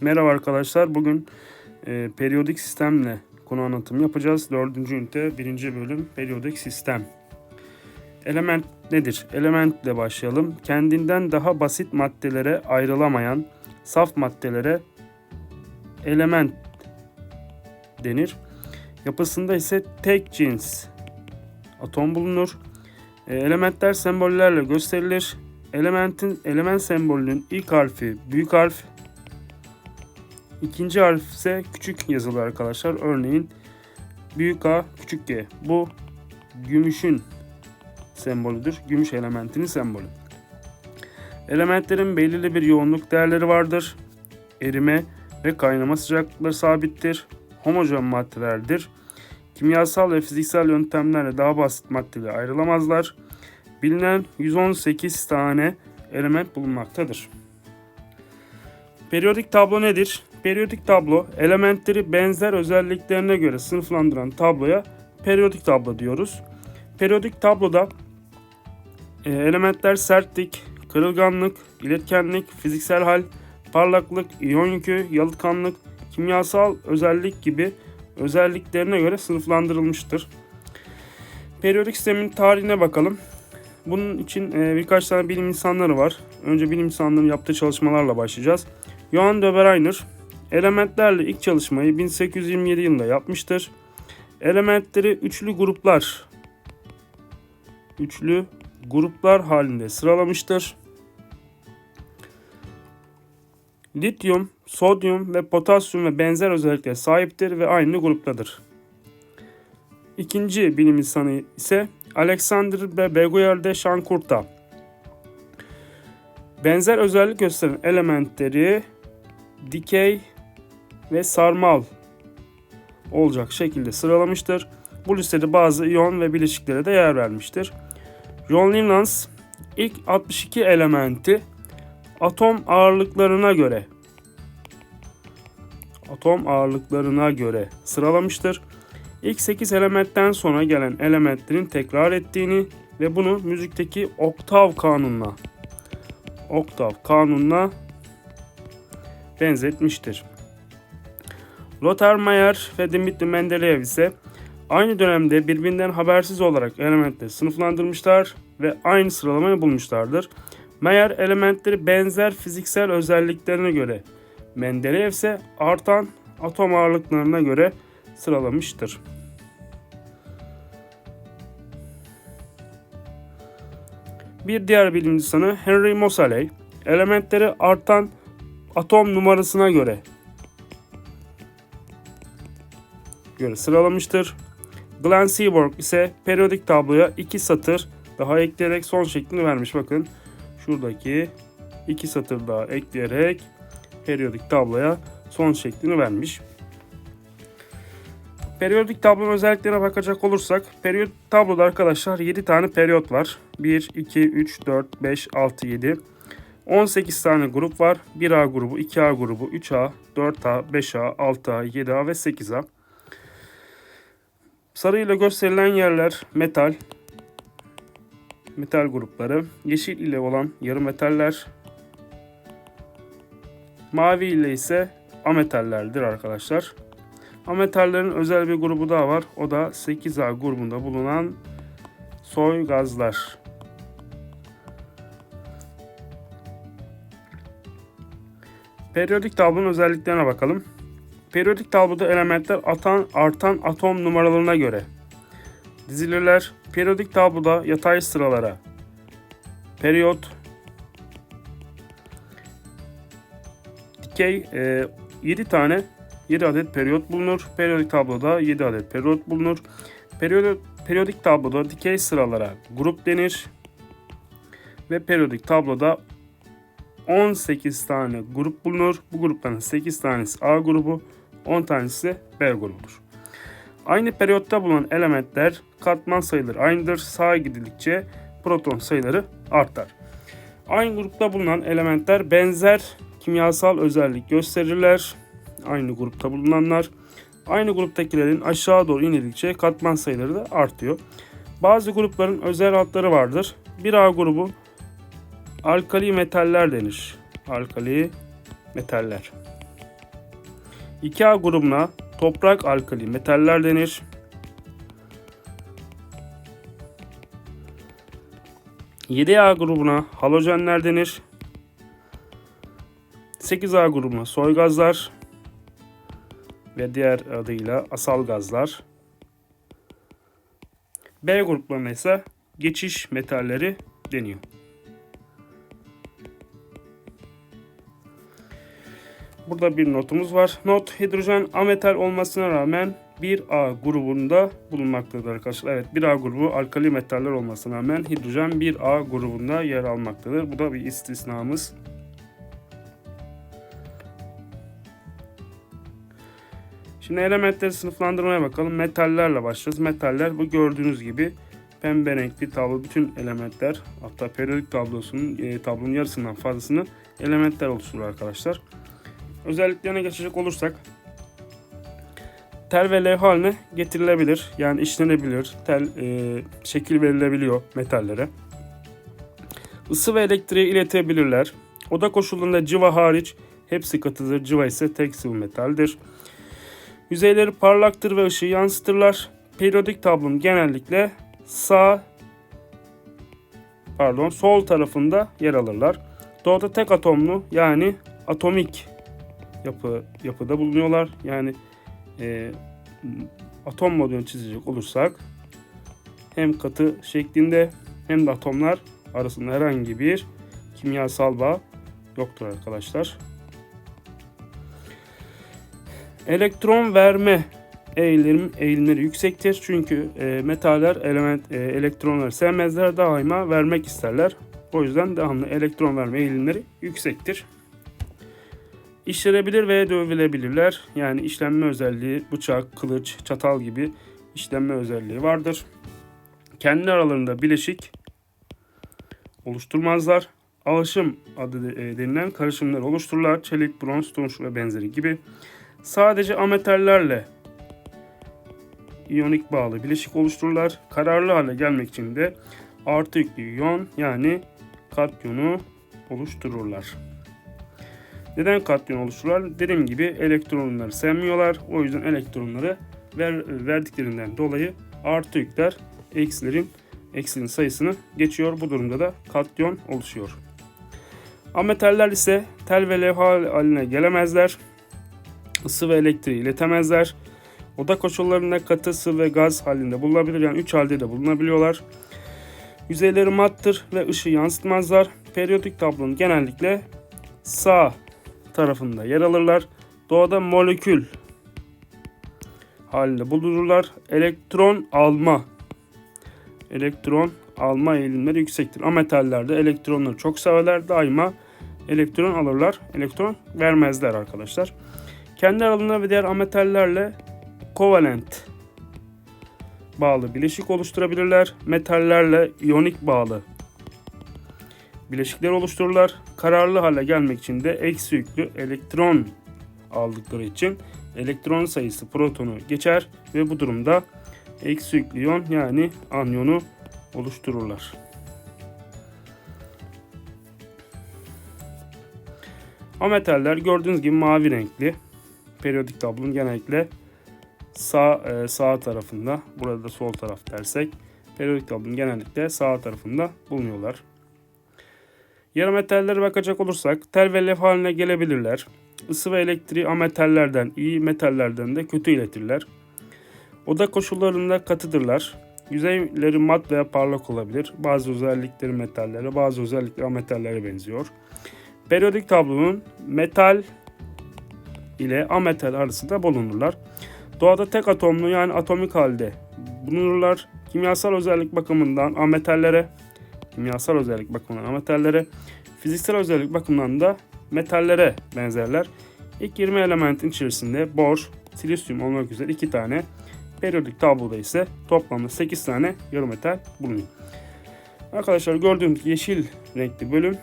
Merhaba arkadaşlar. Bugün e, periyodik sistemle konu anlatımı yapacağız. Dördüncü ünite, birinci bölüm periyodik sistem. Element nedir? Elementle başlayalım. Kendinden daha basit maddelere ayrılamayan saf maddelere element denir. Yapısında ise tek cins atom bulunur. E, elementler sembollerle gösterilir. Elementin element sembolünün ilk harfi büyük harf, İkinci harf ise küçük yazılı arkadaşlar. Örneğin büyük A, küçük G. Bu gümüşün sembolüdür. Gümüş elementinin sembolü. Elementlerin belirli bir yoğunluk değerleri vardır. Erime ve kaynama sıcaklıkları sabittir. Homojen maddelerdir. Kimyasal ve fiziksel yöntemlerle daha basit maddelere ayrılamazlar. Bilinen 118 tane element bulunmaktadır. Periyodik tablo nedir? Periyodik tablo elementleri benzer özelliklerine göre sınıflandıran tabloya periyodik tablo diyoruz. Periyodik tabloda e, elementler sertlik, kırılganlık, iletkenlik, fiziksel hal, parlaklık, iyon yükü, yalıtkanlık, kimyasal özellik gibi özelliklerine göre sınıflandırılmıştır. Periyodik sistemin tarihine bakalım. Bunun için e, birkaç tane bilim insanları var. Önce bilim insanlarının yaptığı çalışmalarla başlayacağız. Johann de Berainer elementlerle ilk çalışmayı 1827 yılında yapmıştır. Elementleri üçlü gruplar üçlü gruplar halinde sıralamıştır. Lityum, sodyum ve potasyum ve benzer özelliklere sahiptir ve aynı gruptadır. İkinci bilim insanı ise Alexander ve Beguer de Şankurta. Benzer özellik gösteren elementleri dikey ve sarmal olacak şekilde sıralamıştır. Bu listede bazı iyon ve bileşiklere de yer vermiştir. John Lennons ilk 62 elementi atom ağırlıklarına göre atom ağırlıklarına göre sıralamıştır. İlk 8 elementten sonra gelen elementlerin tekrar ettiğini ve bunu müzikteki oktav kanununa oktav kanununa benzetmiştir. Lothar Mayer ve Dimitri Mendeleev ise aynı dönemde birbirinden habersiz olarak elementleri sınıflandırmışlar ve aynı sıralamayı bulmuşlardır. Mayer elementleri benzer fiziksel özelliklerine göre, Mendeleev ise artan atom ağırlıklarına göre sıralamıştır. Bir diğer bilim insanı Henry Moseley, elementleri artan atom numarasına göre göre sıralamıştır. Glenn Seaborg ise periyodik tabloya iki satır daha ekleyerek son şeklini vermiş. Bakın şuradaki iki satır daha ekleyerek periyodik tabloya son şeklini vermiş. Periyodik tablonun özelliklerine bakacak olursak periyodik tabloda arkadaşlar 7 tane periyot var. 1, 2, 3, 4, 5, 6, 7. 18 tane grup var. 1A grubu, 2A grubu, 3A, 4A, 5A, 6A, 7A ve 8A. Sarı ile gösterilen yerler metal, metal grupları. Yeşil ile olan yarı metaller. Mavi ile ise ametallerdir arkadaşlar. Ametallerin özel bir grubu daha var. O da 8A grubunda bulunan soy gazlar. Periyodik tablonun özelliklerine bakalım. Periyodik tabloda elementler atan, artan atom numaralarına göre dizilirler. Periyodik tabloda yatay sıralara periyot, dikey e, 7 tane 7 adet periyot bulunur. Periyodik tabloda 7 adet periyot bulunur. Periyodik, periyodik tabloda dikey sıralara grup denir. Ve periyodik tabloda 18 tane grup bulunur. Bu grupların 8 tanesi A grubu, 10 tanesi B grubudur. Aynı periyotta bulunan elementler katman sayıları aynıdır. Sağa gidildikçe proton sayıları artar. Aynı grupta bulunan elementler benzer kimyasal özellik gösterirler. Aynı grupta bulunanlar. Aynı gruptakilerin aşağı doğru inildikçe katman sayıları da artıyor. Bazı grupların özel adları vardır. Bir A grubu alkali metaller denir. Alkali metaller. 2A grubuna toprak alkali metaller denir. Yedi A grubuna halojenler denir. 8A grubuna soy gazlar ve diğer adıyla asal gazlar. B gruplarına ise geçiş metalleri deniyor. Burada bir notumuz var. Not hidrojen ametal olmasına rağmen 1A grubunda bulunmaktadır arkadaşlar. Evet 1A grubu alkali metaller olmasına rağmen hidrojen 1A grubunda yer almaktadır. Bu da bir istisnamız. Şimdi elementleri sınıflandırmaya bakalım. Metallerle başlayacağız. Metaller bu gördüğünüz gibi pembe renkli tablo bütün elementler hatta periyodik tablosunun e, tablonun yarısından fazlasını elementler oluşturur arkadaşlar. Özelliklerine geçecek olursak tel ve levha haline getirilebilir. Yani işlenebilir. Tel e, şekil verilebiliyor metallere. Isı ve elektriği iletebilirler. Oda koşullarında civa hariç hepsi katıdır. Civa ise tek sıvı metaldir. Yüzeyleri parlaktır ve ışığı yansıtırlar. Periyodik tablonun genellikle sağ pardon sol tarafında yer alırlar. Doğada tek atomlu yani atomik yapı yapıda bulunuyorlar. Yani e, atom modelini çizecek olursak hem katı şeklinde hem de atomlar arasında herhangi bir kimyasal bağ yoktur arkadaşlar. Elektron verme eğilim, eğilimleri yüksektir. Çünkü e, metaller element e, elektronları sevmezler. Daima vermek isterler. O yüzden devamlı elektron verme eğilimleri yüksektir. İşlenebilir ve dövülebilirler. Yani işlenme özelliği bıçak, kılıç, çatal gibi işlenme özelliği vardır. Kendi aralarında bileşik oluşturmazlar. Alaşım adı e, denilen karışımlar oluştururlar. Çelik, bronz, tunç ve benzeri gibi. Sadece ametallerle iyonik bağlı bileşik oluştururlar. Kararlı hale gelmek için de artı yüklü iyon yani katyonu oluştururlar. Neden katyon oluştururlar? Dediğim gibi elektronları sevmiyorlar. O yüzden elektronları ver, verdiklerinden dolayı artı yükler eksilerin eksinin sayısını geçiyor. Bu durumda da katyon oluşuyor. Ametaller ise tel ve levha haline gelemezler. Isı ve elektriği iletemezler. Oda koşullarında katı, sıvı ve gaz halinde bulunabilir. Yani 3 halde de bulunabiliyorlar. Yüzeyleri mattır ve ışığı yansıtmazlar. Periyodik tablonun genellikle sağ tarafında yer alırlar. Doğada molekül halinde bulunurlar. Elektron alma elektron alma eğilimleri yüksektir. Ametallerde elektronları çok severler. Daima elektron alırlar. Elektron vermezler arkadaşlar. Kendi aralarında ve diğer ametallerle kovalent bağlı bileşik oluşturabilirler. Metallerle iyonik bağlı bileşikler oluştururlar. Kararlı hale gelmek için de eksi yüklü elektron aldıkları için elektron sayısı protonu geçer ve bu durumda eksi yüklü iyon yani anyonu oluştururlar. Ametaller gördüğünüz gibi mavi renkli. Periyodik tablonun genellikle sağ e, sağ tarafında, burada da sol taraf dersek periyodik tablonun genellikle sağ tarafında bulunuyorlar. Yarı metallere bakacak olursak tel ve lef haline gelebilirler. Isı ve elektriği ametallerden, iyi metallerden de kötü iletirler. Oda koşullarında katıdırlar. Yüzeyleri mat veya parlak olabilir. Bazı özellikleri metallere, bazı özellikleri ametallere benziyor. Periyodik tablonun metal ile ametal arasında bulunurlar. Doğada tek atomlu yani atomik halde bulunurlar. Kimyasal özellik bakımından ametallere, kimyasal özellik bakımından ametallere, fiziksel özellik bakımından da metallere benzerler. İlk 20 elementin içerisinde bor, silisyum olmak üzere 2 tane, periyodik tabloda ise toplamda 8 tane yarı metal bulunuyor. Arkadaşlar gördüğünüz yeşil renkli bölüm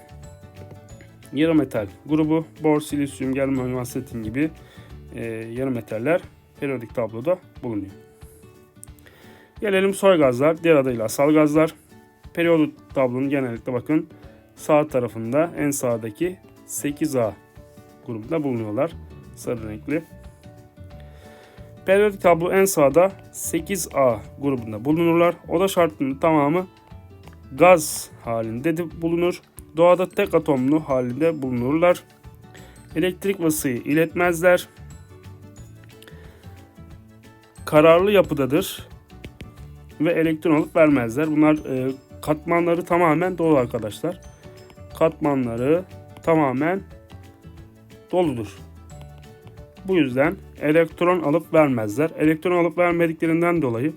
yarı metal grubu, bor, silisyum, germanyum, asetin gibi e, yarı metaller periyodik tabloda bulunuyor. Gelelim soy gazlar, diğer adıyla asal gazlar. Periyodik tablonun genellikle bakın sağ tarafında en sağdaki 8A grubunda bulunuyorlar. Sarı renkli. Periyodik tablo en sağda 8A grubunda bulunurlar. Oda şartının tamamı gaz halinde de bulunur. Doğada tek atomlu halinde bulunurlar. Elektrik ve ısıyı iletmezler. Kararlı yapıdadır ve elektron alıp vermezler. Bunlar e, katmanları tamamen dolu arkadaşlar. Katmanları tamamen doludur. Bu yüzden elektron alıp vermezler. Elektron alıp vermediklerinden dolayı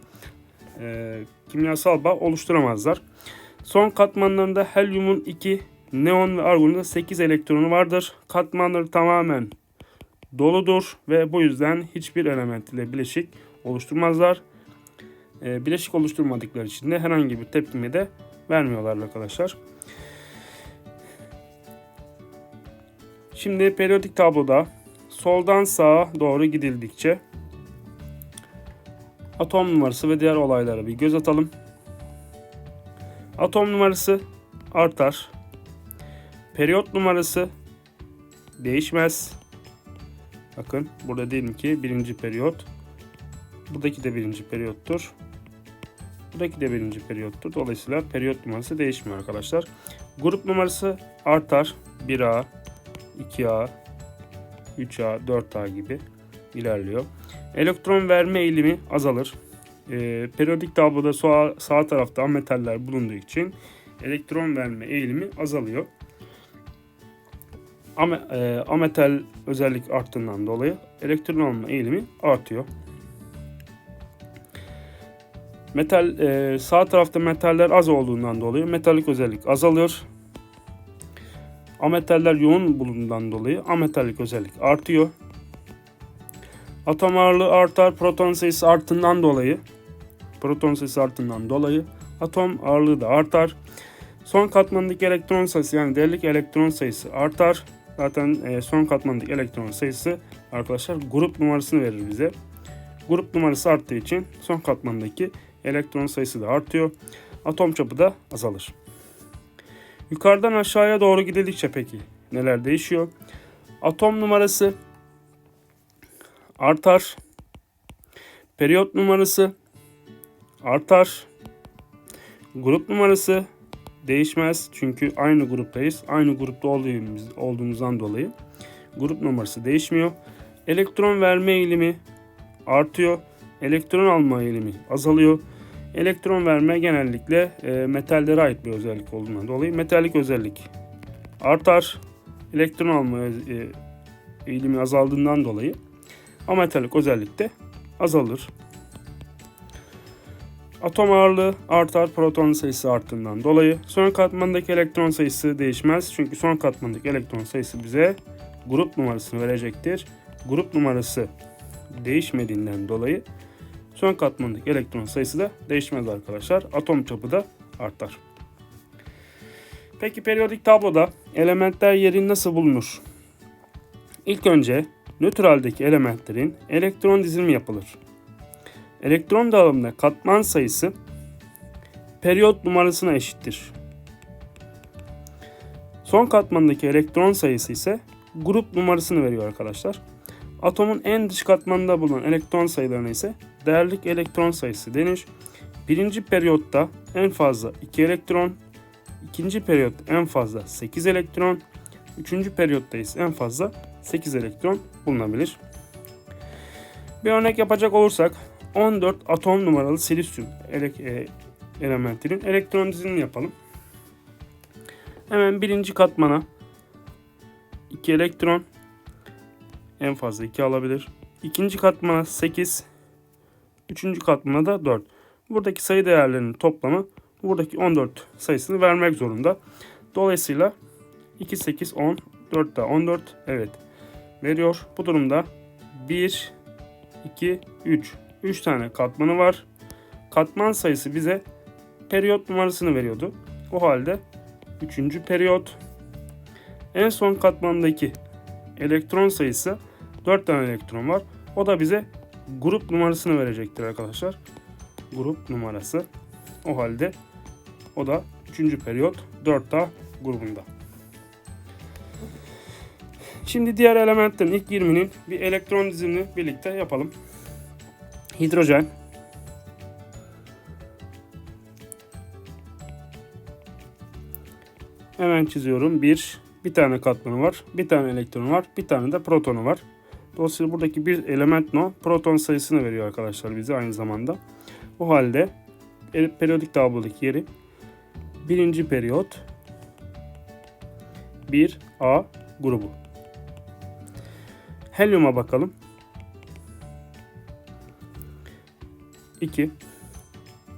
e, kimyasal bağ oluşturamazlar. Son katmanlarında helyumun 2, neon ve argonun da 8 elektronu vardır. Katmanları tamamen doludur ve bu yüzden hiçbir element ile bileşik oluşturmazlar. E, bileşik oluşturmadıkları için de herhangi bir tepkime de vermiyorlar arkadaşlar. Şimdi periyodik tabloda soldan sağa doğru gidildikçe atom numarası ve diğer olaylara bir göz atalım. Atom numarası artar. Periyot numarası değişmez. Bakın burada diyelim ki birinci periyot. Buradaki de birinci periyottur. Buradaki de birinci periyottur. Dolayısıyla periyot numarası değişmiyor arkadaşlar. Grup numarası artar. 1A, 2A, 3A, 4A gibi ilerliyor. Elektron verme eğilimi azalır. E, periyodik tabloda sağ, sağ tarafta ametaller bulunduğu için elektron verme eğilimi azalıyor. Ama, e, ametal özellik arttığından dolayı elektron alma eğilimi artıyor. Metal e, sağ tarafta metaller az olduğundan dolayı metalik özellik azalıyor. Ametaller yoğun bulunduğundan dolayı ametalik özellik artıyor. Atom ağırlığı artar, proton sayısı arttığından dolayı proton sayısı arttığından dolayı atom ağırlığı da artar. Son katmandaki elektron sayısı yani değerlik elektron sayısı artar. Zaten e, son katmandaki elektron sayısı arkadaşlar grup numarasını verir bize. Grup numarası arttığı için son katmandaki elektron sayısı da artıyor. Atom çapı da azalır. Yukarıdan aşağıya doğru gidildikçe peki neler değişiyor? Atom numarası artar. Periyot numarası artar. Grup numarası değişmez çünkü aynı gruptayız. Aynı grupta olduğumuz, olduğumuzdan dolayı grup numarası değişmiyor. Elektron verme eğilimi artıyor. Elektron alma eğilimi azalıyor. Elektron verme genellikle e, metallere ait bir özellik olduğundan dolayı metallik özellik artar. Elektron alma e, eğilimi azaldığından dolayı ametalik özellik de azalır. Atom ağırlığı artar proton sayısı arttığından dolayı. Son katmandaki elektron sayısı değişmez. Çünkü son katmandaki elektron sayısı bize grup numarasını verecektir. Grup numarası değişmediğinden dolayı son katmandaki elektron sayısı da değişmez arkadaşlar. Atom çapı da artar. Peki periyodik tabloda elementler yeri nasıl bulunur? İlk önce nötraldeki elementlerin elektron dizilimi yapılır. Elektron dağılımında katman sayısı periyot numarasına eşittir. Son katmandaki elektron sayısı ise grup numarasını veriyor arkadaşlar. Atomun en dış katmanında bulunan elektron sayılarına ise değerlik elektron sayısı denir. Birinci periyotta en fazla 2 elektron, ikinci periyotta en fazla 8 elektron, üçüncü periyotta ise en fazla 8 elektron bulunabilir. Bir örnek yapacak olursak 14 atom numaralı silisyum e, elementinin elektron dizilimini yapalım. Hemen birinci katmana 2 elektron en fazla 2 alabilir. İkinci katmana 8 Üçüncü katmana da 4. Buradaki sayı değerlerinin toplamı buradaki 14 sayısını vermek zorunda. Dolayısıyla 2, 8, 10, 4 daha 14 evet veriyor. Bu durumda 1, 2, 3 3 tane katmanı var. Katman sayısı bize periyot numarasını veriyordu. O halde 3. periyot en son katmandaki elektron sayısı 4 tane elektron var. O da bize grup numarasını verecektir arkadaşlar. Grup numarası. O halde o da 3. periyot 4A grubunda. Şimdi diğer elementlerin ilk 20'nin bir elektron dizilimini birlikte yapalım. Hidrojen. Hemen çiziyorum. Bir, bir tane katmanı var. Bir tane elektronu var. Bir tane de protonu var. Dolayısıyla buradaki bir element no proton sayısını veriyor arkadaşlar bize aynı zamanda. O halde e, periyodik tablodaki yeri birinci periyot 1A grubu. Helyuma bakalım. 2.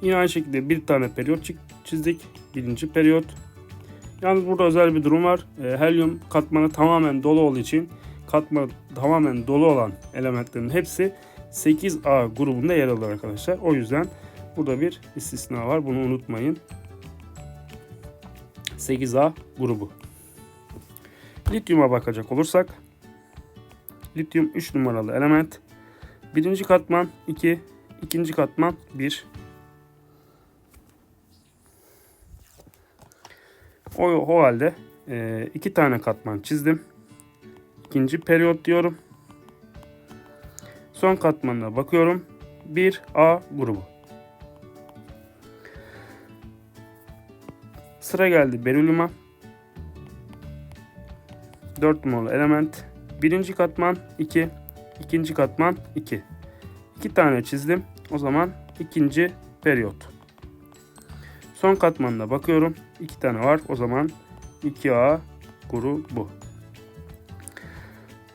Yine aynı şekilde bir tane periyot çizdik. Birinci periyot. Yalnız burada özel bir durum var. E, helyum katmanı tamamen dolu olduğu için katmanı tamamen dolu olan elementlerin hepsi 8A grubunda yer alır arkadaşlar. O yüzden burada bir istisna var. Bunu unutmayın. 8A grubu. Lityuma bakacak olursak lityum 3 numaralı element. Birinci katman 2, ikinci katman 1. O, o halde e, iki tane katman çizdim. İkinci periyot diyorum. Son katmanına bakıyorum. 1A grubu. Sıra geldi berilyuma. 4 numaralı element. Birinci katman 2. ikinci katman 2. 2 tane çizdim. O zaman ikinci periyot. Son katmanına bakıyorum. 2 tane var. O zaman 2A grubu.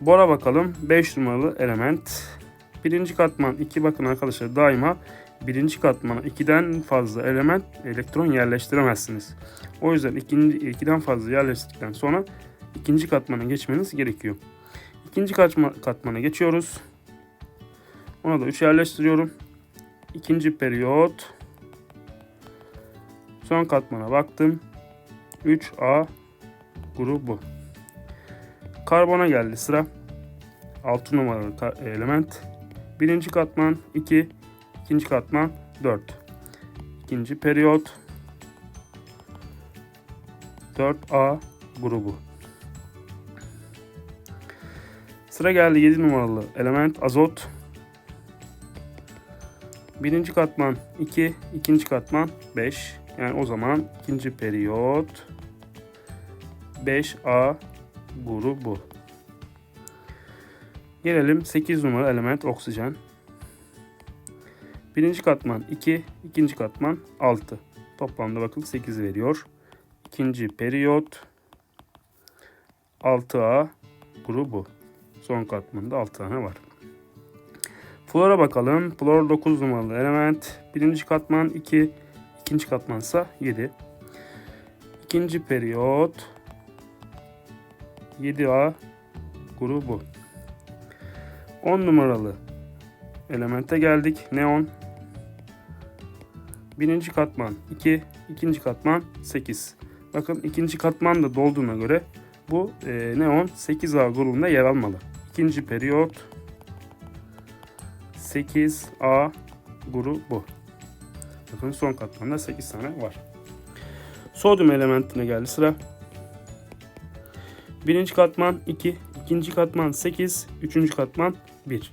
Bora bakalım. 5 numaralı element. Birinci katman 2 bakın arkadaşlar daima birinci katmana 2'den fazla element elektron yerleştiremezsiniz. O yüzden ikinci, 2'den fazla yerleştirdikten sonra ikinci katmana geçmeniz gerekiyor. İkinci katma, katmana geçiyoruz. Ona da 3 yerleştiriyorum. İkinci periyot. Son katmana baktım. 3A grubu. Karbona geldi sıra. 6 numaralı element. Birinci katman 2, ikinci katman 4. İkinci periyot 4A grubu. Sıra geldi 7 numaralı element azot. Birinci katman 2, ikinci katman 5. Yani o zaman ikinci periyot 5A grubu. Gelelim 8 numara element oksijen. Birinci katman 2, ikinci katman 6. Toplamda bakın 8 veriyor. İkinci periyot 6A grubu. Son katmanda 6 tane var. Flora bakalım. Flor 9 numaralı element. Birinci katman 2, ikinci katman ise 7. İkinci periyot 7A grubu. 10 numaralı elemente geldik. Neon. Birinci katman 2, ikinci katman 8. Bakın ikinci katman da dolduğuna göre bu e, neon 8A grubunda yer almalı. İkinci periyot 8A grubu. Bakın son katmanda 8 tane var. Sodyum elementine geldi sıra. Birinci katman 2, ikinci katman 8, üçüncü katman 1.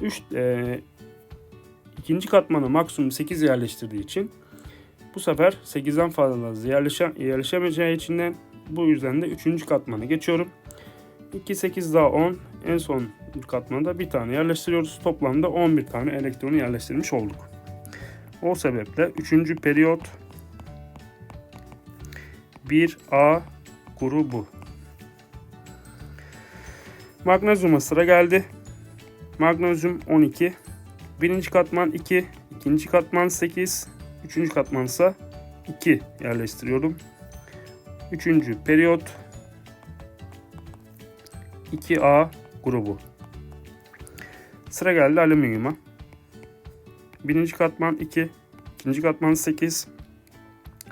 3 e, ikinci katmanı maksimum 8 yerleştirdiği için bu sefer 8'den fazla yerleşe, yerleşemeyeceği içinden bu yüzden de 3. katmanı geçiyorum. 2, 8 daha 10. En son katmanda bir tane yerleştiriyoruz. Toplamda 11 tane elektronu yerleştirmiş olduk. O sebeple 3. periyot 1A grubu. Magnezyuma sıra geldi. Magnezyum 12. Birinci katman 2. ikinci katman 8. Üçüncü katman ise 2 yerleştiriyorum. Üçüncü periyot 2A grubu. Sıra geldi alüminyuma. Birinci katman 2. ikinci katman 8.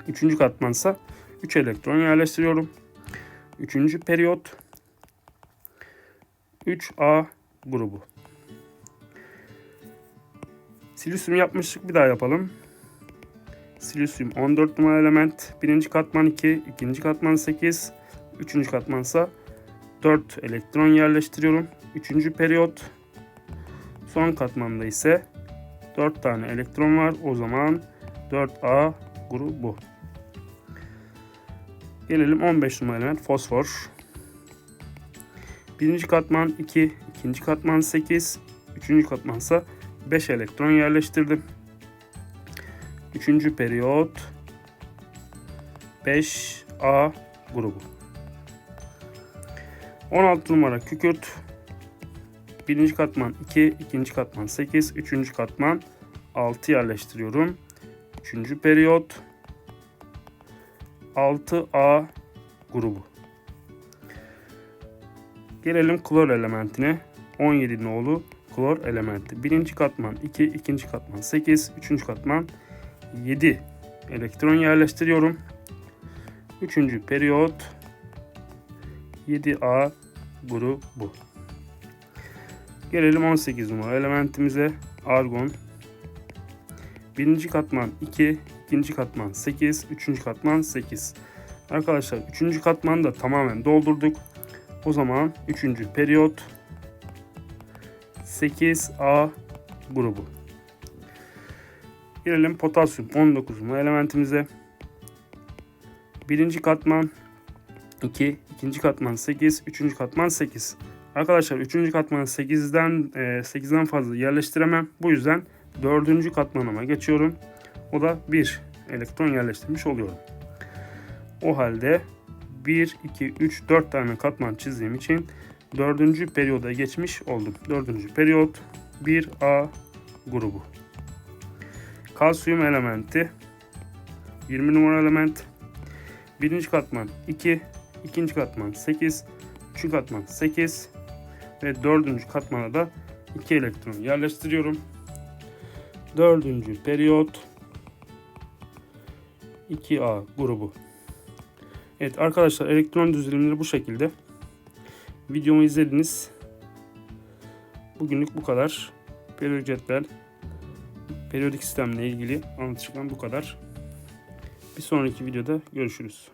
Üçüncü katman ise 3 elektron yerleştiriyorum. Üçüncü periyot 3A grubu. Silisyum yapmıştık bir daha yapalım. Silisyum 14 numaralı element. Birinci katman 2, ikinci katman 8, üçüncü katman ise 4 elektron yerleştiriyorum. Üçüncü periyot. Son katmanda ise 4 tane elektron var. O zaman 4A grubu. Gelelim 15 numaralı element fosfor. Birinci katman 2, ikinci katman 8, üçüncü katmansa 5 elektron yerleştirdim. Üçüncü periyot 5A grubu. 16 numara kükürt. Birinci katman 2, ikinci katman 8, üçüncü katman 6 yerleştiriyorum. Üçüncü periyot 6A grubu. Gelelim klor elementine. 17 nolu klor elementi. Birinci katman 2, ikinci katman 8, üçüncü katman 7 elektron yerleştiriyorum. Üçüncü periyot 7A grubu. Gelelim 18 numara elementimize. Argon. Birinci katman 2, ikinci katman 8, üçüncü katman 8. Arkadaşlar üçüncü katmanı da tamamen doldurduk. O zaman üçüncü periyot 8A grubu. Gelelim potasyum 19 numara elementimize. Birinci katman 2, ikinci katman 8, üçüncü katman 8. Arkadaşlar üçüncü katmanı 8'den e, 8'den fazla yerleştiremem. Bu yüzden dördüncü katmanıma geçiyorum. O da 1 elektron yerleştirmiş oluyorum. O halde 1, 2, 3, 4 tane katman çizdiğim için dördüncü periyoda geçmiş oldum. Dördüncü periyot 1A grubu. Kalsiyum elementi 20 numara element. Birinci katman 2, ikinci katman 8, üçüncü katman 8 ve dördüncü katmana da 2 elektron yerleştiriyorum. Dördüncü periyot 2A grubu. Evet arkadaşlar elektron düzelimleri bu şekilde. Videomu izlediniz. Bugünlük bu kadar. Periyodik cetvel, periyodik sistemle ilgili anlatacaklarım bu kadar. Bir sonraki videoda görüşürüz.